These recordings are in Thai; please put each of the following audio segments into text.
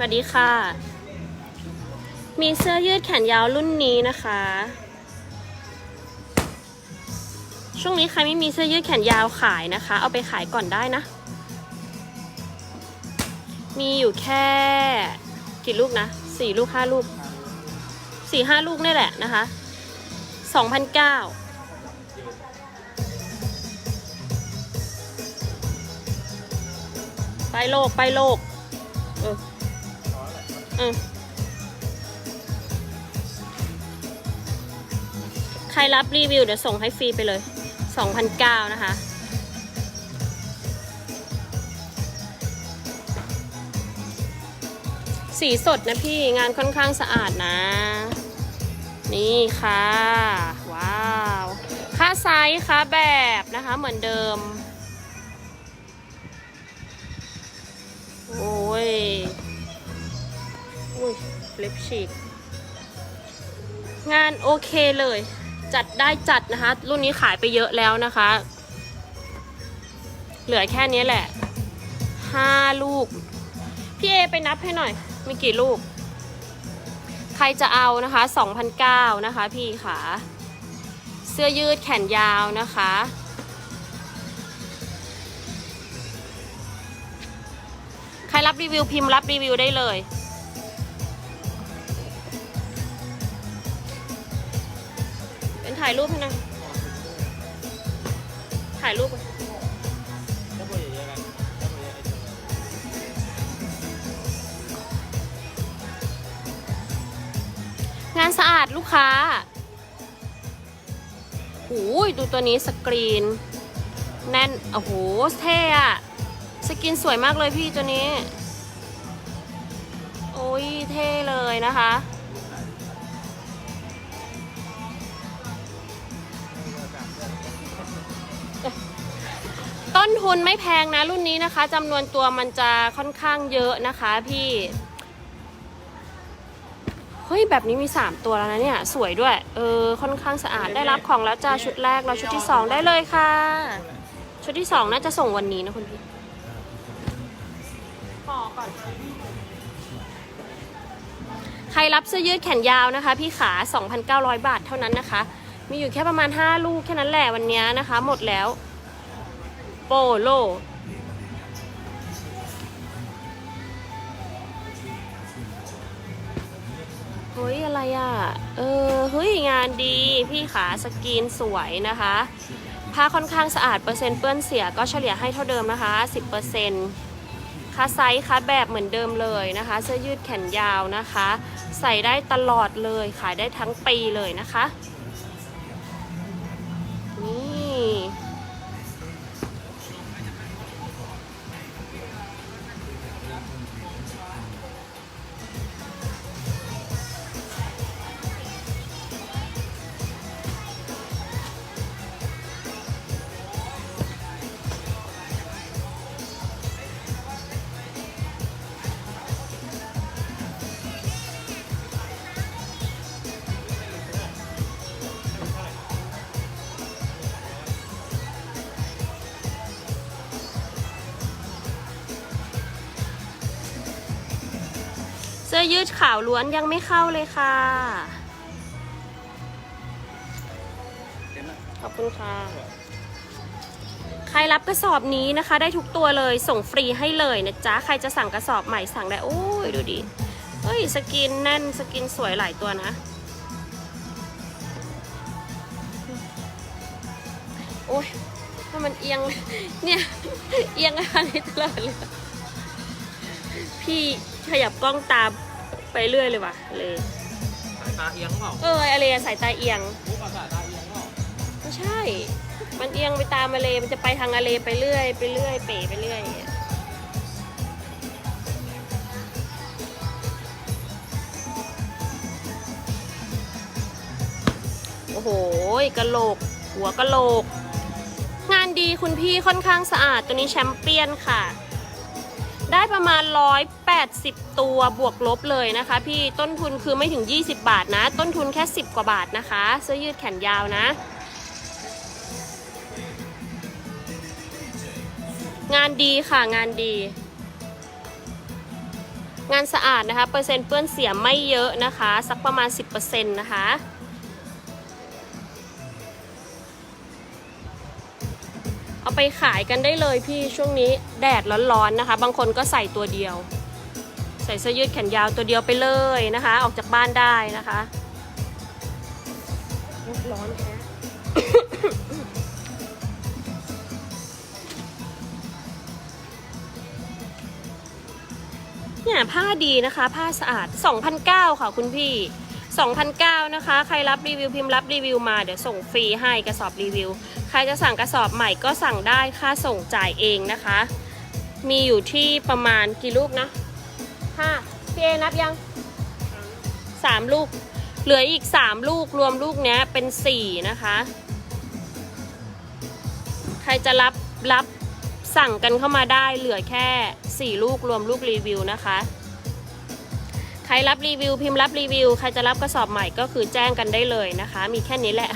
สวัสดีค่ะ มีเสื้อยืดแขนยาวรุ่นนี้นะคะ ช่วงนี้ใครไม่มีเสื้อยืดแขนยาวขายนะคะ เอาไปขายก่อนได้นะ มีอยู่แค่กี่ลูกนะสี่ลูกห้าลูกสี่ห้าลูกนี่แหละนะคะสองพันเก้าไปโลก ไปโลก ใครรับรีวิวเดี๋ยวส่งให้ฟรีไปเลย2,009นะคะ สีสดนะพี่งานค่อนข้างสะอาดนะ นี่ค่ะ ว้าว ค่าไซส์ค่าแบบนะคะเหมือนเดิม โอ้ย อุ้ยเล็บฉีก งานโอเคเลย จัดได้จัดนะคะ รุ่นนี้ขายไปเยอะแล้วนะคะ เหลือแค่นี้แหละห้าลูก พี่เอไปนับให้หน่อย มีกี่ลูก ใครจะเอานะคะ2,009นะคะ พี่ขาเสื้อยืดแขนยาวนะคะใครรับรีวิวพิมพ์รับรีวิวได้เลย ถ่ายรูปให้หนะถ่ายรูปงานสะอาดลูกค้าหูยดูตัวนี้สกรีน แน่น โอ้โห เท่อะสกินสวยมากเลยพี่ตัวนี้ โอ้ย เท่เลยนะคะ ต้นทุนไม่แพงนะรุ่นนี้นะคะจำนวนตัวมันจะค่อนข้างเยอะนะคะพี่เฮ้ยแบบนี้มี 3 ตัวแล้วนะเนี่ย สวยด้วย เออ ค่อนข้างสะอาดได้รับของแล้วจ้าชุดแรกแล้วชุดที่ 2 ได้เลยค่ะ ชุดที่ 2 น่าจะส่งวันนี้นะคุณพี่ขอก่อนใครรับเสื้อยืดแขนยาวนะคะ พี่ขา 2,900 บาทเท่านั้นนะคะ มีอยู่แค่ประมาณ 5 ลูกแค่นั้นแหละวันนี้นะคะ หมดแล้ว โปโล เฮ้ย อะไรอะ เออ เฮ้ย งานดีพี่ขาสกรีนสวยนะคะผ้าค่อนข้างสะอาดเปอร์เซ็นต์เปื้อนเสียก็เฉลี่ยให้เท่าเดิมนะคะ 10%ค่าไซส์ค่าแบบเหมือนเดิมเลยนะคะ เสื้อยืดแขนยาวนะคะ ใส่ได้ตลอดเลยขายได้ทั้งปีเลยนะคะ ยืดขาวล้วนยังไม่เข้าเลยค่ะ ขอบคุณค่ะ ใครรับกระสอบนี้นะคะ ได้ทุกตัวเลยส่งฟรีให้เลยนะจ๊ะ ใครจะสั่งกระสอบใหม่สั่งได้ โอ้ยดูดิเฮ้ยสกินแน่นสกินสวยหลายตัวนะโอ้ยถ้ามันเอียง เนี่ย เอียงทางนี้ตลอดเลย พี่ขยับกล้องตาม ไปเรื่อยเลยว่ะเลยสายตาเอียงเปล่าเอออะไรอะสายตาเอียงรู้ป่ะสายตาเอียงเปล่าไม่ใช่ มันเอียงไปตามมาเลยมันจะไปทางอาเลไปเรื่อยไปเรื่อยเป๋ไปเรื่อยอย่างเงี้ยโอ้โหกะโหลก หัวกะโหลก งานดีคุณพี่ค่อนข้างสะอาดตัวนี้แชมเปี้ยนค่ะ ได้ประมาณร้อย180 ตัวบวกลบเลยนะคะ พี่ต้นทุนคือไม่ถึง 20 บาทนะ ต้นทุนแค่ 10 กว่าบาทนะคะ เสื้อยืดแขนยาวนะ งานดีค่ะงานดี งานสะอาดนะคะ เปอร์เซ็นต์เปื้อนเสียไม่เยอะนะคะ สักประมาณ 10%นะคะ ไปขายกันได้เลยพี่ช่วงนี้แดดร้อนๆนะคะ บางคนก็ใส่ตัวเดียว ใส่เสื้อยืดแขนยาวตัวเดียวไปเลยนะคะ ออกจากบ้านได้นะคะร้อนแท้เนี่ยผ้าดีนะคะ ผ้าสะอาด 2,009 ค่ะคุณพี่ 2,009 นะคะ ใครรับรีวิวพิมพ์รับรีวิวมาเดี๋ยวส่งฟรีให้กระสอบรีวิว ใครจะสั่งกระสอบใหม่ก็สั่งได้ค่าส่งจ่ายเองนะคะ มีอยู่ที่ประมาณกี่ลูกนะห้าพี่เอนับยังสามลูก เหลืออีกสามลูกรวมลูกเนี้ยเป็นสี่นะคะ ใครจะรับรับสั่งกันเข้ามาได้เหลือแค่4ลูกรวมลูกรีวิวนะคะ ใครรับรีวิวพิมพ์รับรีวิว ใครจะรับกระสอบใหม่ก็คือแจ้งกันได้เลยนะคะ มีแค่นี้แหละ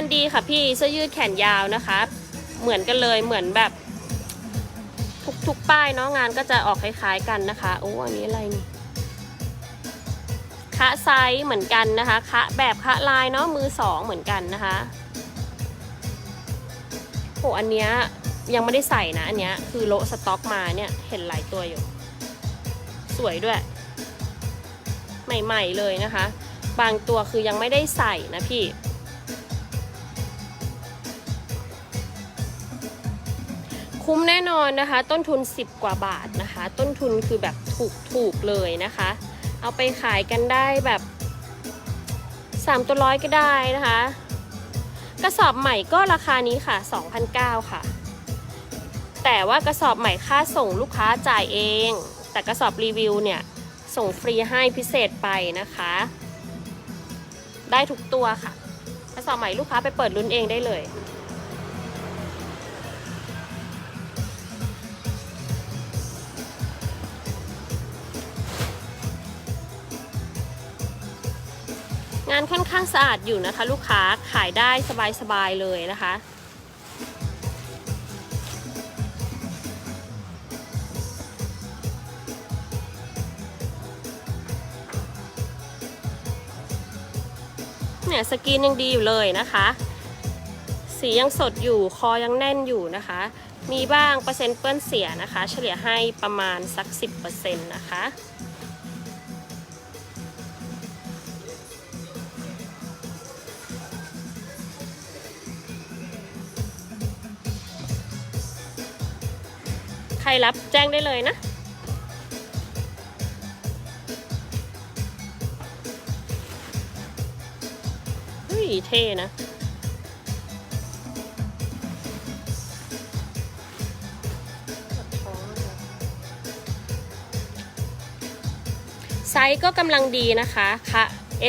านดีค่ะพี่เสื้อยืดแขนยาวนะคะ เหมือนกันเลยเหมือนแบบทุกทุกป้ายเนาะงานก็จะออกคล้ายๆกันนะคะโอ้อันนี้อะไรนี่คะไซส์เหมือนกันนะคะคะแบบคะลายเนาะมือสองเหมือนกันนะคะโหอันเนี้ยยังไม่ได้ใส่นะอันเนี้ยคือโลสต็อกมาเนี่ยเห็นหลายตัวอยู่ สวยด้วย ใหม่ๆเลยนะคะ บางตัวคือยังไม่ได้ใส่นะพี่ คุ้มแน่นอนนะคะ ต้นทุน 10 กว่าบาทนะคะ ต้นทุนคือแบบถูกๆเลยนะคะ เอาไปขายกันได้แบบ 3 ตัวร้อยก็ได้นะคะ กระสอบใหม่ก็ราคานี้ค่ะ2,009ค่ะ แต่ว่ากระสอบใหม่ค่าส่งลูกค้าจ่ายเอง แต่กระสอบรีวิวเนี่ยส่งฟรีให้พิเศษไปนะคะ ได้ทุกตัวค่ะ กระสอบใหม่ลูกค้าไปเปิดลุ้นเองได้เลยานค่อนข้างสะอาดอยู่นะคะ ลูกค้าขายได้สบายๆเลยนะคะเนี่ยสกรีนยังดีอยู่เลยนะคะ สียังสดอยู่คอยังแน่นอยู่นะคะ มีบ้างเปอร์เซ็นต์เปื้อนเสียนะคะ เฉลี่ยให้ประมาณสัก 10%นะคะ รรับแจ้งได้เลยนะ เฮ้ย เท่นะไซส์ก็กำลังดีนะคะค่ะ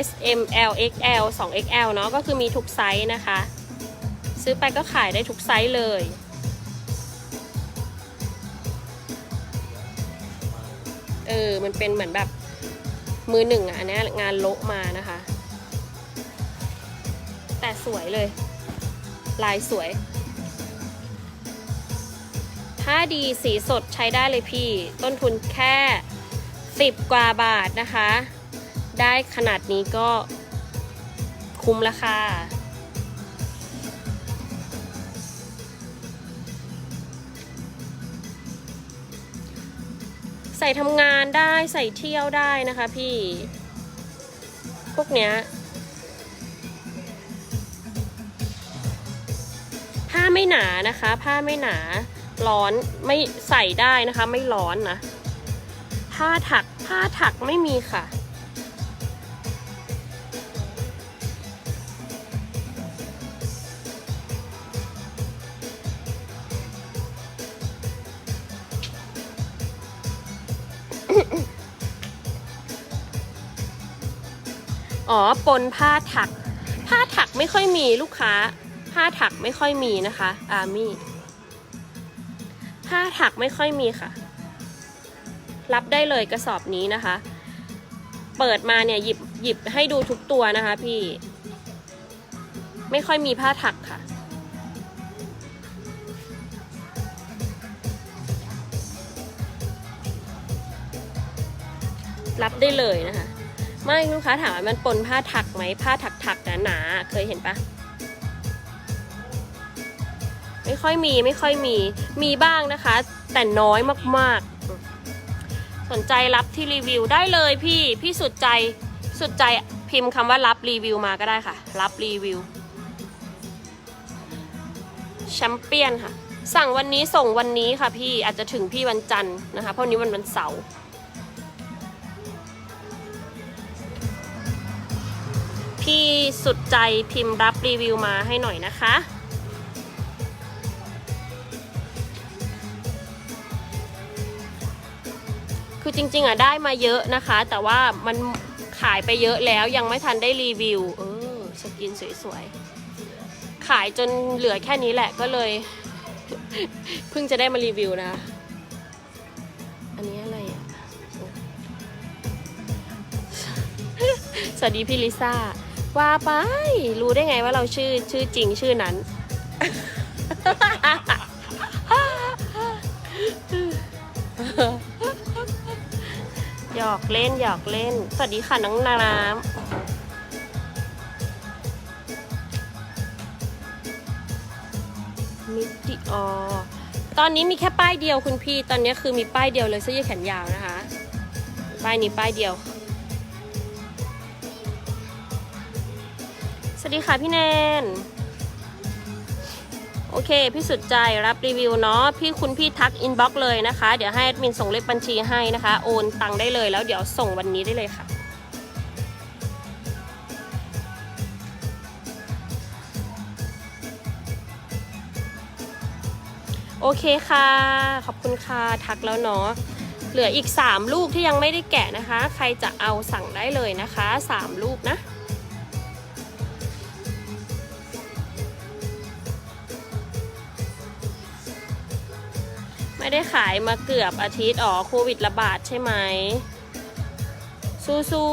S M L X L 2 XL เนาะก็คือมีทุกไซส์นะคะ ซื้อไปก็ขายได้ทุกไซส์เลย มันเป็นเหมือนแบบมือหนึ่งอะอันเนี้ยงานโละมานะคะ แต่สวยเลย ลายสวย ถ้าดีสีสดใช้ได้เลยพี่ ต้นทุนแค่สิบกว่าบาทนะคะ ได้ขนาดนี้ก็คุ้มราคา ใส่ทำงานได้ใส่เที่ยวได้นะคะพี่ พวกเนี้ยผ้าไม่หนานะคะ ผ้าไม่หนาร้อนไม่ใส่ได้นะคะ ไม่ร้อนนะ ผ้าถักผ้าถักไม่มีค่ะ อ๋อปนผ้าถัก ผ้าถักไม่ค่อยมีลูกค้า ผ้าถักไม่ค่อยมีนะคะ อามี่ ผ้าถักไม่ค่อยมีค่ะ รับได้เลยกระสอบนี้นะคะ เปิดมาเนี่ยหยิบหยิบให้ดูทุกตัวนะคะพี่ ไม่ค่อยมีผ้าถักค่ะรับได้เลยนะคะ ไม่ลูกค้าถามว่ามันปนผ้าถักไหมผ้าถักถักหนาๆเคยเห็นปะไม่ค่อยมีไม่ค่อยมีมีบ้างนะคะ แต่น้อยมากๆ สนใจรับที่รีวิวได้เลยพี่พี่สุดใจสุดใจพิมพ์คำว่ารับรีวิวมาก็ได้ค่ะ รับรีวิวแชมเปี้ยนค่ะ สั่งวันนี้ส่งวันนี้ค่ะพี่อาจจะถึงพี่วันจันทร์นะคะเพราะนี้วันวันเสาร์ พี่สุดใจพิมพ์รับรีวิวมาให้หน่อยนะคะ คือจริงๆอะได้มาเยอะนะคะ แต่ว่ามันขายไปเยอะแล้วยังไม่ทันได้รีวิว เออสกินสวยๆ ขายจนเหลือแค่นี้แหละก็เลย เพิ่งจะได้มารีวิวนะ อันนี้อะไรอะ สวัสดีพี่ลิซ่า ว่าไป รู้ได้ไงว่าเราชื่อชื่อจริงชื่อนั้น หยอกเล่นหยอกเล่น สวัสดีค่ะน้องน้ำมิติออตอนนี้มีแค่ป้ายเดียวคุณพี่ ตอนนี้คือมีป้ายเดียวเลยเสื้อยืดแขนยาวนะคะ ป้ายนี้ป้ายเดียว ดีค่ะพี่แนน โอเค พี่สุดใจรับรีวิวเนาะพี่คุณพี่ทักอินบ็อกเลยนะคะ เดี๋ยวให้แอดมินส่งเลขบัญชีให้นะคะ โอนตังค์ได้เลยแล้วเดี๋ยวส่งวันนี้ได้เลยค่ะโอเคค่ะ ขอบคุณค่ะ ทักแล้วเนาะ เหลืออีก 3 ลูกที่ยังไม่ได้แกะนะคะ ใครจะเอาสั่งได้เลยนะคะ 3 ลูกนะ ไม่ได้ขายมาเกือบอาทิตย์อ๋อโควิดระบาดใช่ไหม สู้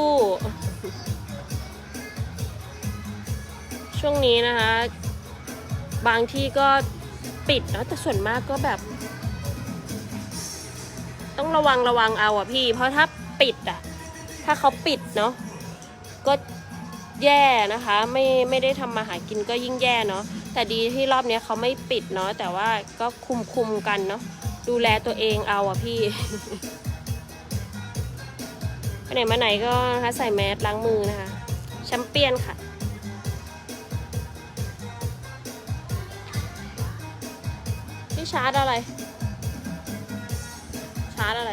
ๆ ช่วงนี้นะคะ บางที่ก็ปิดนะแต่ส่วนมากก็แบบ ต้องระวังระวังเอาอะพี่ เพราะถ้าปิดอะ ถ้าเขาปิดเนาะก็แย่นะคะไม่ไม่ได้ทำมาหากินก็ยิ่งแย่เนาะแต่ดีที่รอบนี้เขาไม่ปิดเนาะแต่ว่าก็คุมคุมกันเนาะ ดูแลตัวเองเอาอะพี่ไปไหนมาไหนก็นะคะใส่แมสล้างมือนะคะแชมเปี้ยนค่ะ พี่ชาร์จอะไร ชาร์จอะไร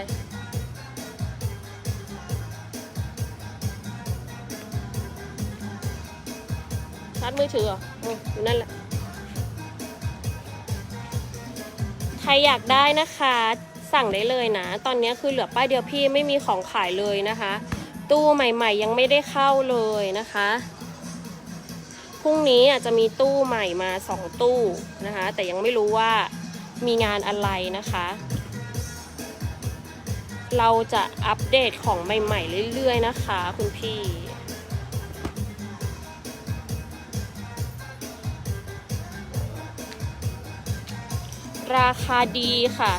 ชาร์จมือถือเหรออืมอยู่นั่นแหละ ใครอยากได้นะคะ สั่งได้เลยนะ ตอนนี้คือเหลือป้ายเดียวพี่ไม่มีของขายเลยนะคะ ตู้ใหม่ๆ ยังไม่ได้เข้าเลยนะคะพรุ่งนี้อาจจะมีตู้ใหม่มาสองตู้นะคะ แต่ยังไม่รู้ว่ามีงานอะไรนะคะ เราจะอัปเดตของใหม่ๆเรื่อยๆนะคะ คุณพี่ ราคาดีค่ะ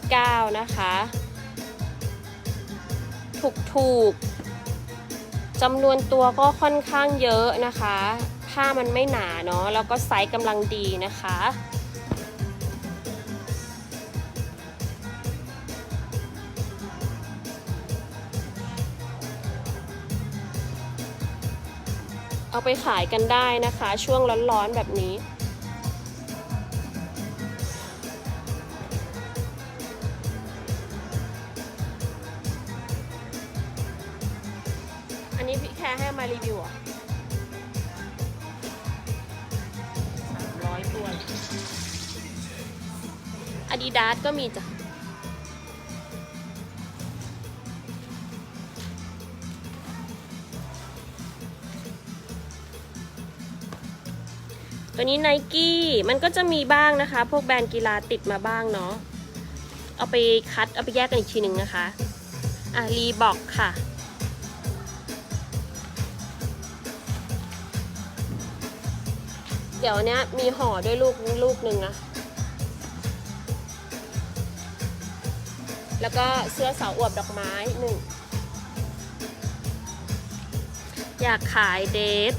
2,009นะคะ ถูกถูกๆจำนวนตัวก็ค่อนข้างเยอะนะคะ ผ้ามันไม่หนาเนาะ แล้วก็ไซส์กำลังดีนะคะ เอาไปขายกันได้นะคะ ช่วงร้อนๆแบบนี้ จ้ะตัวนี้ไนกี้มันก็จะมีบ้างนะคะ พวกแบรนด์กีฬาติดมาบ้างเนาะเอาไปคัดเอาไปแยกกันอีกทีหนึ่งนะคะ อะรีบอกค่ะ เดี๋ยวเนี้ยมีห่อด้วยลูกลูกหนึ่งนะ แล้วก็เสื้อสาวอวบดอกไม้หนึ่งอยากขายเดท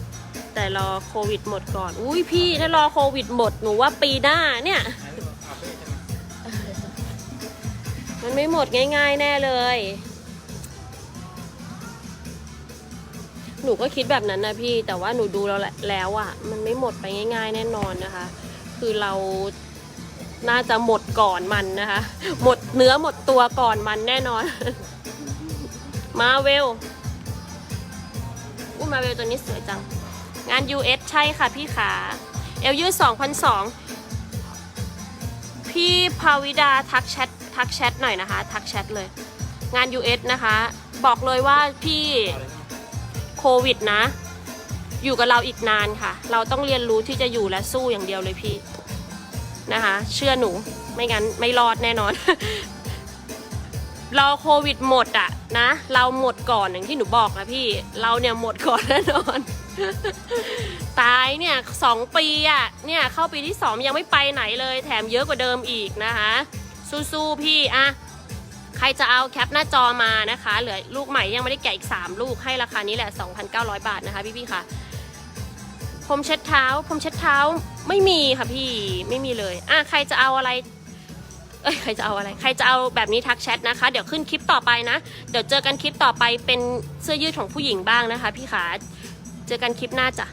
แต่รอโควิดหมดก่อน อุ้ยพี่ถ้ารอโควิดหมดหนูว่าปีหน้าเนี่ย มันไม่หมดง่าย ๆ แน่เลย หนูก็คิดแบบนั้นนะพี่ แต่ว่าหนูดูแล้วและแล้วอะ่ะ มันไม่หมดไปง่าย ๆ แน่นอนนะคะ คือเราน่าจะหมดก่อนมันนะคะ หมด เนื้อหมดตัวก่อนมันแน่นอน มาเวลอุ้มาเวลตัวนี้สวยจัง งาน US ใช่ค่ะพี่ขา เอลยืด2,002 พี่ภาวิดาทักแชททักแชทหน่อยนะคะ ทักแชทเลย งาน US นะคะ บอกเลยว่าพี่โควิดนะ อยู่กับเราอีกนานค่ะ เราต้องเรียนรู้ที่จะอยู่และสู้อย่างเดียวเลยพี่นะคะ เชื่อหนู ไม่งั้นไม่รอดแน่นอน เราโควิดหมดอะนะ เราหมดก่อนอย่างที่หนูบอกนะพี่ เราเนี่ยหมดก่อนแน่นอน ตายเนี่ยสองปีอะเนี่ยเข้าปีที่สองยังไม่ไปไหนเลย แถมเยอะกว่าเดิมอีกนะคะ สู้ๆพี่อะใครจะเอาแคปหน้าจอมานะคะ เหลือลูกใหม่ยังไม่ได้แกะอีก 3 ลูกให้ราคานี้แหละ 2,900 บาทนะคะพี่ๆค่ะผมเช็ดเท้าผมเช็ดเท้าไม่มีค่ะพี่ไม่มีเลยอะใครจะเอาอะไร อ้ยใครจะเอาอะไร ใครจะเอาแบบนี้ทักแชทนะคะ เดี๋ยวขึ้นคลิปต่อไปนะ เดี๋ยวเจอกันคลิปต่อไปเป็นเสื้อยืดของผู้หญิงบ้างนะคะ พี่ขา เจอกันคลิปหน้าจ้ะ